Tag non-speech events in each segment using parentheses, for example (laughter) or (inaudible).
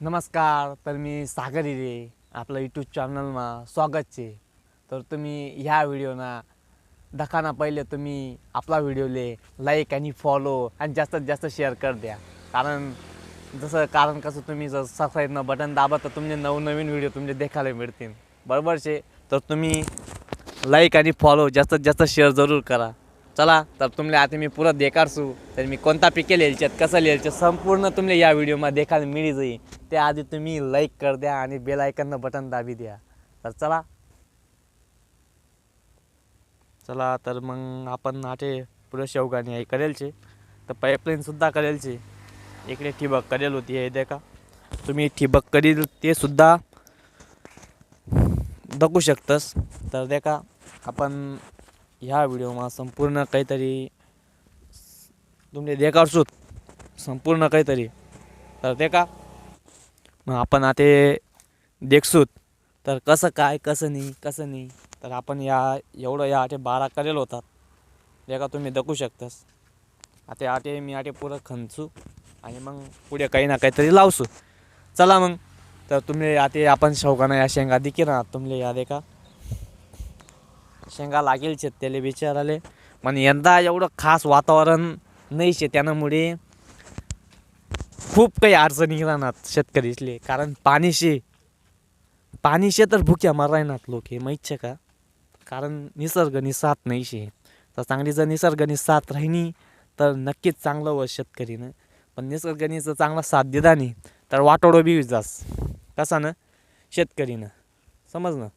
नमस्कार तर मी सागर हिरे आपलं यूट्यूब चॅनलमा स्वागत છે तर तुम्ही ह्या व्हिडिओना दखाना पहिले तुम्ही आपला व्हिडिओले लाईक आणि फॉलो आणि जास्तीत जास्त शेअर कर द्या. कारण जसं कारण कसं तुम्ही जर सबस्क्राईबनं बटन दाबा तर तुमचे नवनवीन व्हिडिओ तुमचे देखायला मिळतील. बरोबर शे? तर तुम्ही लाईक आणि फॉलो जास्तीत जास्त शेअर जरूर करा. चला तर तुमला आता मी पुरं देकारसू तर मी कोणता पिके लिहायच्यात कसं लिहायचं संपूर्ण तुमले या व्हिडिओमध्ये देखायला मिळी जाईल. त्याआधी तुम्ही लाईक कर द्या आणि बेल आयकननं बटन दाबी द्या. तर चला. चला तर मग आपण आटे पुढे शेवगाणी आहे करेलचे. तर पाईपलाईनसुद्धा करेलचे. इकडे ठिबक करेल होती हे देखा. तुम्ही ठिबक करील ते सुद्धा बघू शकतस. तर देखा आपण ह्या व्हिडिओमा संपूर्ण काहीतरी तुमले देखाडसूत संपूर्ण काहीतरी. तर ते का मग आपण आता देखसूत. तर कसं काय कसं नाही कसं नाही. तर आपण या एवढं या आटे बारा करेल होतात. ते का तुम्ही दखू शकतास. आता आटे मी आटे पुरं खंचू आणि मग पुढे काही ना काहीतरी लावसू. चला मग. तर तुम्ही आता आपण शौकानं या शेंगा दिकी ना तुमले या देखा. शेंगा लागेल शेत त्याला विचाराले पण यंदा एवढं खास वातावरण नाही शेत्यानामुळे खूप काही अडचणी राहणार शेतकरीसले. कारण पाणी शे पाणी शे तर भुक्या राहणार लोक हे माहीत का? कारण निसर्गनी साथ नाही शे. तर चांगली जर निसर्गनी साथ राहिनी तर नक्कीच चांगलं व शेतकरीनं. पण निसर्गनी जर चांगला साथ दिला नाही तर वाटोडो बी जास कसा ना? शेतकरीनं. समजलं?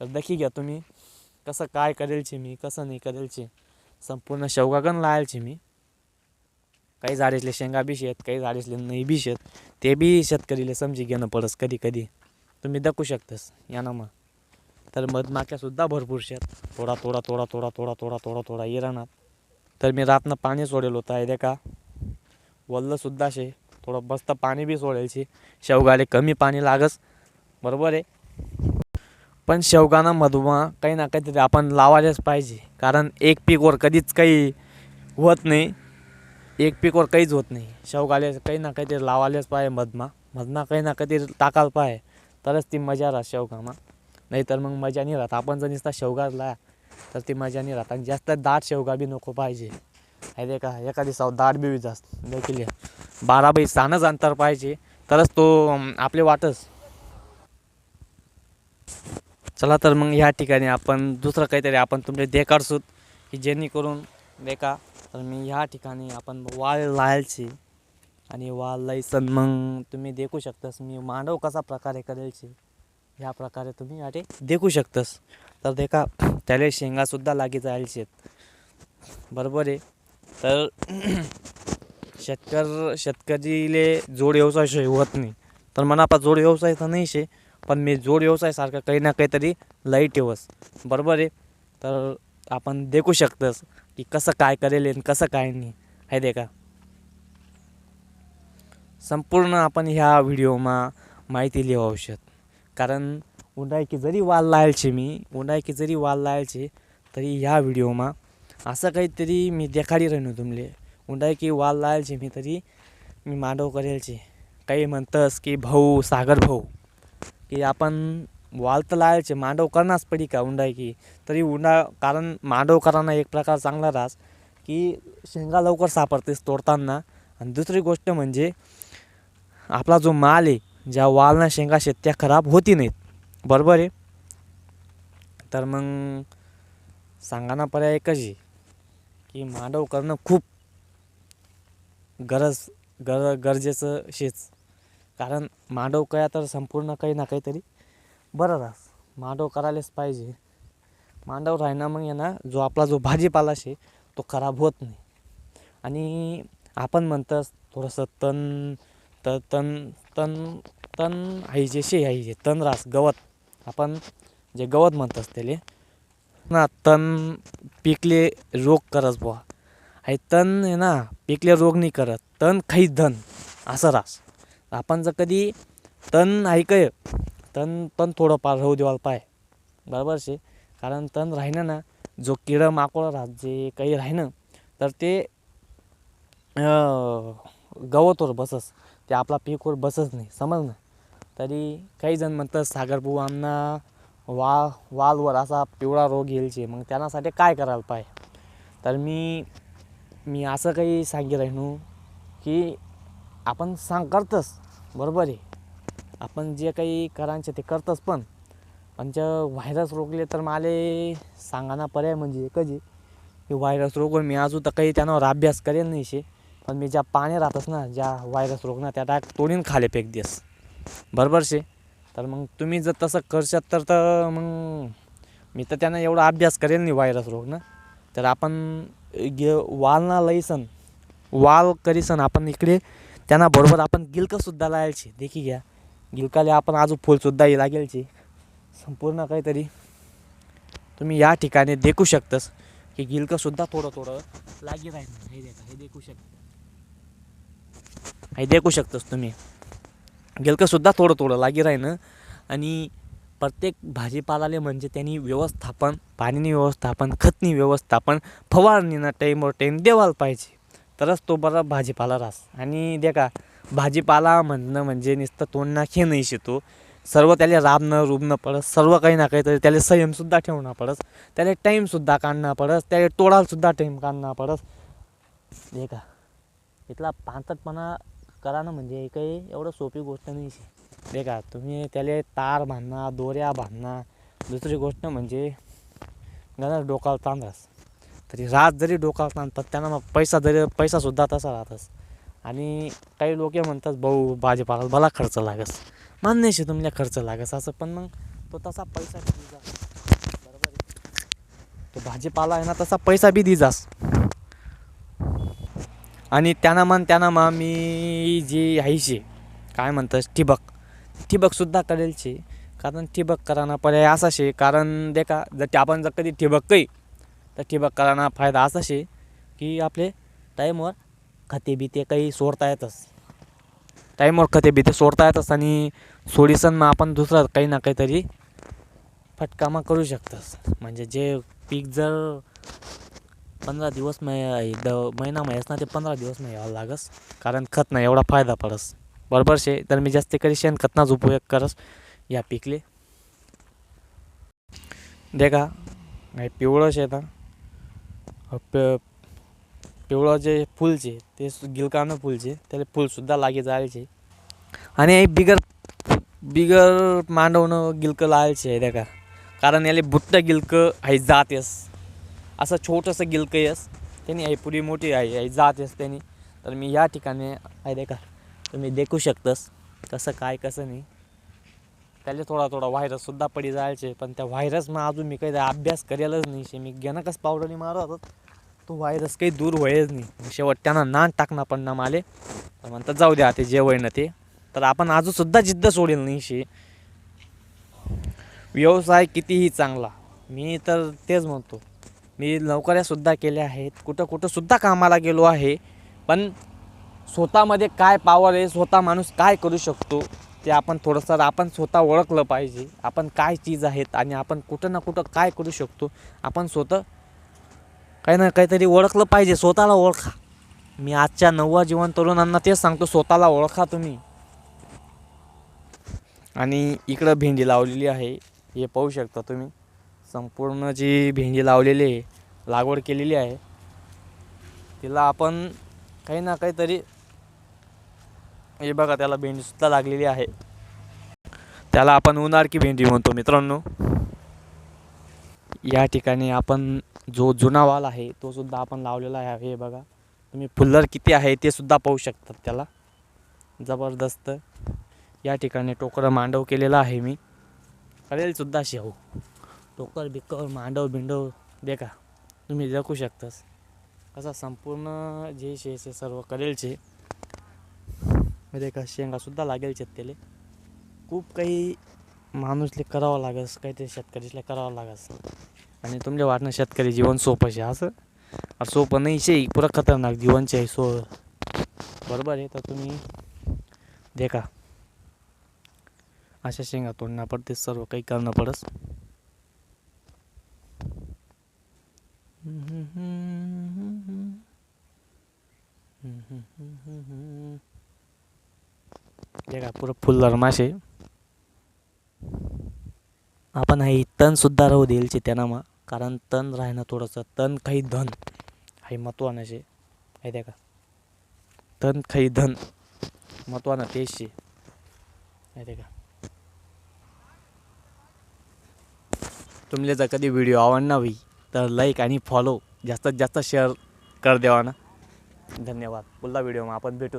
तर दखी घ्या तुम्ही. कसं काय करेलचे मी कसं नाही करेलची संपूर्ण शेवगागण लायलचे मी. काही झाडेसले शेंगा बी शेत काही झाडेसले नाही बी शेत. ते बी शेतकरीला समजी घेणं पडस कधी कधी. तुम्ही दखू शकतस यानं मग. तर मधमाक्यासुद्धा भरपूर शेत. थोडा थोडा थोडा थोडा थोडा थोडा थोडा थोडा इराणात तर मी रातनं पाणी सोडेल होतं आहे का? वल्लसुद्धा शे. थोडं मस्त पाणी बी सोडेलशी शेवगाले कमी पाणी लागस. बरोबर आहे? पण शेवगाना मधुमा काही ना काहीतरी आपण लावायलाच पाहिजे. कारण एक पीकवर कधीच काही होत नाही. एक पीकवर काहीच होत नाही. शेवगाले काही ना काहीतरी लावायलाच पाहिजे मधमा. मधमा काही ना काहीतरी टाकायला पाहिजे. तरच ती मजा राहत शेवगामा नाहीतर मग मजा नाही राहत. आपण जर नुसता शेवगाच ला तर ती मजा नाही राहत. आणि जास्त दाट शेवगा बी नको पाहिजे. आहे का? एका दिवसावर दाट बी जास्त. देखील बारा बाई सानच अंतर पाहिजे. तरच तो आपले वाटस चला तर मग ह्या ठिकाणी आपण दुसरं काहीतरी आपण तुमचे देखाडसूत की जेणेकरून देखा तर मी ह्या ठिकाणी आपण वाळ लायलची आणि वाळ लायसन मग तुम्ही देखू शकतास. मी मांडव कसा प्रकारे करेलची ह्या प्रकारे तुम्ही याटे देखू शकतास. तर देखा त्याला शेंगासुद्धा लागी जायचे बरोबर आहे? तर (clears throat) शेतकर शेतकरीले जोड व्यवसाय होत नाही. तर मनापा जोड व्यवसाय तर नाही शे. पण मी जोड व्यवसायसारखं काही ना काहीतरी लई ठेवस. बरोबर आहे? तर आपण देखू शकतस की कसं काय करेल आणि कसं काय नाही. आहे दे का? संपूर्ण आपण ह्या व्हिडिओमा माहिती लिहू औषध कारण उंडायकी जरी वाल लायलचे मी उंडायकी जरी वाल लायलचे तरी ह्या व्हिडिओमा असं काहीतरी मी देखाडी राहिनो तुमले. उंडायकी वाल लायलचे मी तरी मी मांडव करेलचे. काही म्हणतस की भाऊ सागर भाऊ. की आपण वाल तर लावायचे मांडव करणारच पडी का उंडाय की? तरी उंडा कारण मांडव कराना एक प्रकार चांगला राहस की शेंगा लवकर सापडतेस तोडताना. आणि दुसरी गोष्ट म्हणजे आपला जो माल आहे ज्या वालना शेंगा शेत त्या खराब होती नाहीत. बरोबर आहे? तर मग सांगाना पर्याय एकच आहे की मांडव करणं खूप गरज गर गरजेचं शेच कारण मांडव कया तर संपूर्ण काही ना काहीतरी बरं राहस मांडव करायलाच पाहिजे. मांडव राहिना मग आहे ना जो आपला जो भाजीपाला शे तो खराब होत नाही. आणि आपण म्हणतस थोडंसं तण त तण तण तण हायजे जे शे आहे जे तण रास गवत. आपण जे गवत म्हणतस त्याले. ना तण पिकले रोग करस बुवा. आहे तण आहे ना पिकले रोग नाही करत. तण खाई धन असं रास. आपण जर कधी तण ऐकय तण पण थोडंफार राहू देवाल पाय. बरोबर शे? कारण तण राहिनं ना जो किडं माकोळं राहत जे काही राहिनं तर ते गवतवर बसस. ते आपला पीकवर बसत नाही समज ना? तरी काही जण म्हणतात सागरभाऊ आमना वा वालवर असा पिवळा रोग येईल मग त्यांनासाठी काय करायला पाहिजे तर मी मी असं काही सांगे राहिनो की आपण सांग करतस. बरोबर आहे. आपण जे काही करायचे ते करतस पण. पण जे व्हायरस रोखले तर मला सांगाना पर्याय म्हणजे एकच आहे. की व्हायरस रोगून मी अजून तर काही त्यानं अभ्यास करेल नाही शे. पण मी ज्या पाणी राहतस ना ज्या व्हायरस रोगना त्या टाक तोडीन खाले फेक देस. बरोबर शे? तर मग तुम्ही जर तसं करशात तर तर मग मी तर त्यांना एवढा अभ्यास करेल नाही व्हायरस रोग ना तर आपण घे वाल ना लईसन. वाल करीसन आपण इकडे. त्यांना बरोबर आपण गिलकंसुद्धा लावायची. देखी घ्या. गिलकाले आपण अजून फुलसुद्धा लागेलची लागेलचे. संपूर्ण काहीतरी तुम्ही या ठिकाणी देखू शकतस की गिलकंसुद्धा थोडं थोडं लागी आहे हे देखा हे देखू शकता. हे देखू शकतस तुम्ही. गिलकंसुद्धा थोडं थोडं लागी राहीनं. आणि प्रत्येक भाजीपालाले म्हणजे त्यांनी व्यवस्थापन पाणीनी व्यवस्थापन खतनी व्यवस्थापन फवारणीनं टाईमवर टाईम देवायला पाहिजे. तरच तो बरा भाजीपाला रास. आणि देखा का भाजीपाला म्हणणं म्हणजे नुसतं तोंड खे नाही शेतो. सर्व त्याला राबणं रुबणं पडस सर्व काही ना काहीतरी त्याला संयमसुद्धा ठेवणं पडस त्याला टाईमसुद्धा काढणं पडस त्याला तोडायलासुद्धा टाईम काढणं पडस हे का इथला पांचटपणा करानं म्हणजे काही एवढं सोपी गोष्ट नाही शे दे का तुम्ही त्याला तार बांधणं दोऱ्या बांधणं दुसरी गोष्ट म्हणजे गणस डोकाला तांदळास तरी रात जरी डोकाला तर त्यांना मग पैसा जरी पैसासुद्धा तसा राहतस आणि काही लोक म्हणतात भाऊ भाजीपाला भला खर्च लागस. मान्य शे तुमल्या खर्च लागस असं. पण मग तो तसा पैसा बी दिजास. बरोबर तो भाजीपाला आहे ना तसा पैसा बी दिजास. आणि त्यांना मन त्यांना मा मी जी आहे शे काय म्हणतात ठिबक. ठिबकसुद्धा करेल शे. कारण ठिबक कराना पर्याय असा शे. कारण देखा जर ते आपण जर कधी ठिबक काही तर ठिबक कराना फायदा असा शे की आपले टाईमवर खते बिते काही सोडता येतच. टाईमवर खते बिते सोडता येतच आणि सोडीसन मग आपण दुसरं काही ना काहीतरी फटकामा करू शकतस. म्हणजे जे पीक जर पंधरा दिवस मै द महिना महिस ना ते पंधरा दिवस नाही यावं लागस. कारण खत नाही एवढा फायदा पडस. बरोबर शे? तर मी जास्त कधी शेणखतनाच उपयोग करस या पिकले. दे का हे पिवळं शेता प पिवळं जे फुलचे ते सु- गिलकानं फुलचे त्याला फुलसुद्धा लागे जायचे आणि बिगर बिगर मांडवणं गिलकं लावायचे आहे का कारण याला बुट्ट गिलकं आहे जात येस. असं छोटंसं गिलकं येस. त्यांनी आहे पुरी मोठी आहे आहे जात येस त्यांनी. तर मी या ठिकाणी आहे का तुम्ही देखू शकतस. कसं काय कसं नाही. त्याला थोडा थोडा व्हायरससुद्धा पडी जायचे पण त्या व्हायरस मग अजून मी काही अभ्यास करेलच नाही. शे मी गणकच पावडरनी मारत. तो व्हायरस काही दूर व्हायच नाही. शेवट त्यांना नान टाकणं पडणं माले. तर म्हणतात जाऊ द्या ते जे ना ते. तर आपण अजूनसुद्धा जिद्द सोडेल नाही शे. व्यवसाय कितीही चांगला मी तर तेच म्हणतो. मी नोकऱ्यासुद्धा केल्या आहेत. कुठं कुठंसुद्धा कामाला गेलो आहे. पण स्वतःमध्ये काय पावर आहे स्वतः माणूस काय करू शकतो? ते आपण थोडंसं आपण स्वतः ओळखलं पाहिजे. आपण काय चीज आहेत आणि आपण कुठं ना कुठं काय करू शकतो आपण स्वतः काही ना काहीतरी ओळखलं पाहिजे. स्वतःला ओळखा. मी आजच्या नववा जीवन तरुणांना तेच सांगतो स्वतःला ओळखा तुम्ही. आणि इकडं भेंडी लावलेली आहे. हे पाहू शकता तुम्ही. संपूर्ण जी भेंडी लावलेली आहे लागवड केलेली आहे. तिला आपण काही ना काहीतरी हे बघा त्याला भेंडीसुद्धा लागलेली आहे. त्याला आपण उन्हाळकी भेंडी म्हणतो मित्रांनो. या ठिकाणी आपण जो जुना वाल आहे तो सुद्धा आपण लावलेला आहे. हे बघा तुम्ही फुल्लर किती आहे ते सुद्धा पाहू शकतात त्याला. जबरदस्त. या ठिकाणी टोकरं मांडव केलेलं आहे मी. करेल सुद्धा शेव हो. टोकर बिकर मांडव बिंडव देखा तुम्ही जगू शकतास. असा संपूर्ण जे शे से सर्व करेलचे म्हणजे का शेंगासुद्धा लागेल त्याले खूप काही माणूसले करावं लागस काहीतरी शेतकरीला करावं लागस आणि तुमच्या वाटणं शेतकरी जीवन सोपं शे असं? अरे सोपं नाही शे पुरं खतरनाक जीवनचे आहे सो बरोबर आहे तर तुम्ही देखा. अशा शेंगा तोडणं पडते सर्व काही करणं पडस. जगा पुरं फुल्लर मासे. आपण हे तणसुद्धा राहू देईल चित्यानामा. कारण तण राहणं थोडंसं तण काही धन. हाही महत्त्वानं शे. आहे आहे का? तण काही धन. महत्त्वानं तेच शे. आहे का? तुमले जर कधी व्हिडिओ आवडला होई तर लाईक आणि फॉलो जास्तीत जास्त शेअर कर देवा ना धन्यवाद. पुढला व्हिडिओमा आपण भेटू.